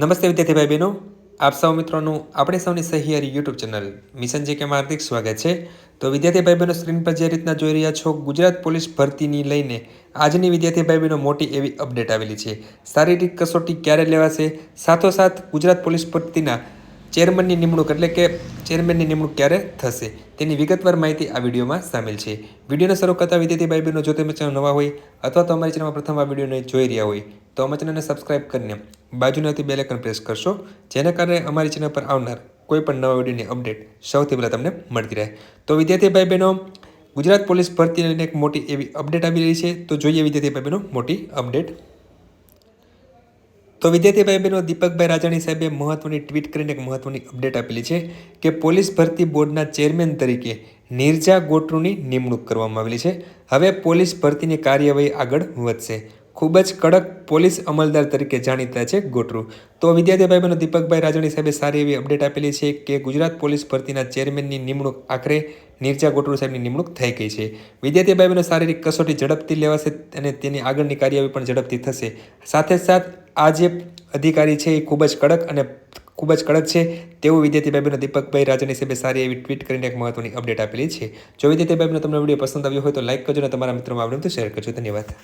નમસ્તે વિદ્યાર્થી ભાઈ બહેનો આપ સૌ મિત્રોનું, આપણે સૌની સહિયારી યુટ્યુબ ચેનલ મિશન જે કેમાં હાર્દિક સ્વાગત છે. તો વિદ્યાર્થી ભાઈ બહેનો સ્ક્રીન પર જે રીતના જોઈ રહ્યા છો, ગુજરાત પોલીસ ભરતીની લઈને આજની વિદ્યાર્થી ભાઈ બહેનો મોટી એવી અપડેટ આવેલી છે. શારીરિક કસોટી ક્યારે લેવાશે? સાથોસાથ ગુજરાત પોલીસ ભરતીના ચેરમેનની નિમણૂક એટલે કે ચેરમેનની નિમણૂક ક્યારે થશે? તેની વિગતવાર માહિતી આ વિડીયોમાં સામેલ છે. વિડીયોને શરૂ કરતા વિદ્યાર્થી ભાઈ બહેનો જો તમે ચેનલ નવા હોય અથવા તો અમારી ચેનલમાં પ્રથમ આ વિડીયોને જોઈ રહ્યા હોય, તો અમારી ચેનલને સબસ્ક્રાઇબ કરીને બાજુનાથી બે લેકન પ્રેસ કરશો, જેના કારણે અમારી ચેનલ પર આવનાર કોઈ પણ નવા વિડીયોની અપડેટ સૌથી પહેલાં તમને મળતી રહે. તો વિદ્યાર્થી ભાઈ બહેનો ગુજરાત પોલીસ ભરતી લઈને એક મોટી એવી અપડેટ આવી રહી છે. તો જોઈએ વિદ્યાર્થી ભાઈ બહેનો મોટી અપડેટ તો વિદ્યાર્થી ભાઈ બહેનો દીપકભાઈ રાજાણી સાહેબે મહત્વની ટ્વીટ કરીને એક મહત્વની અપડેટ આપેલી છે કે પોલીસ ભરતી બોર્ડના ચેરમેન તરીકે નિર્જા ગોટરુની નિમણૂક કરવામાં આવેલી છે. હવે પોલીસ ભરતીની કાર્યવાહી આગળ વધશે. ખૂબ જ કડક પોલીસ અમલદાર તરીકે જાણીતા છે ગોટરુ. તો વિદ્યાર્થી ભાઈ બહેનો દીપકભાઈ રાજાણી સાહેબે સારી એવી અપડેટ આપેલી છે કે ગુજરાત પોલીસ ભરતીના ચેરમેનની નિમણૂક આખરે નિર્જા ગોટરુ સાહેબની નિમણૂક થઈ ગઈ છે. વિદ્યાર્થી ભાઈ બહેનો શારીરિક કસોટી ઝડપથી લેવાશે અને તેની આગળની કાર્યવાહી પણ ઝડપથી થશે. સાથે સાથ, આ જે અધિકારી છે એ ખૂબ જ કડક અને ખૂબ જ કડક છે. તેવું વિદ્યાર્થી ભાઈ બહેનો દીપકભાઈ રાજાની સાહેબે સારી એવી ટ્વીટ કરીને એક મહત્વની અપડેટ આપેલી છે. જો વિદ્યાર્થી ભાઈ બહેનો તમને વીડિયો પસંદ આવ્યો હોય તો લાઇક કરજો અને તમારા મિત્રોમાં આવડે તો શેર કરજો. ધન્યવાદ.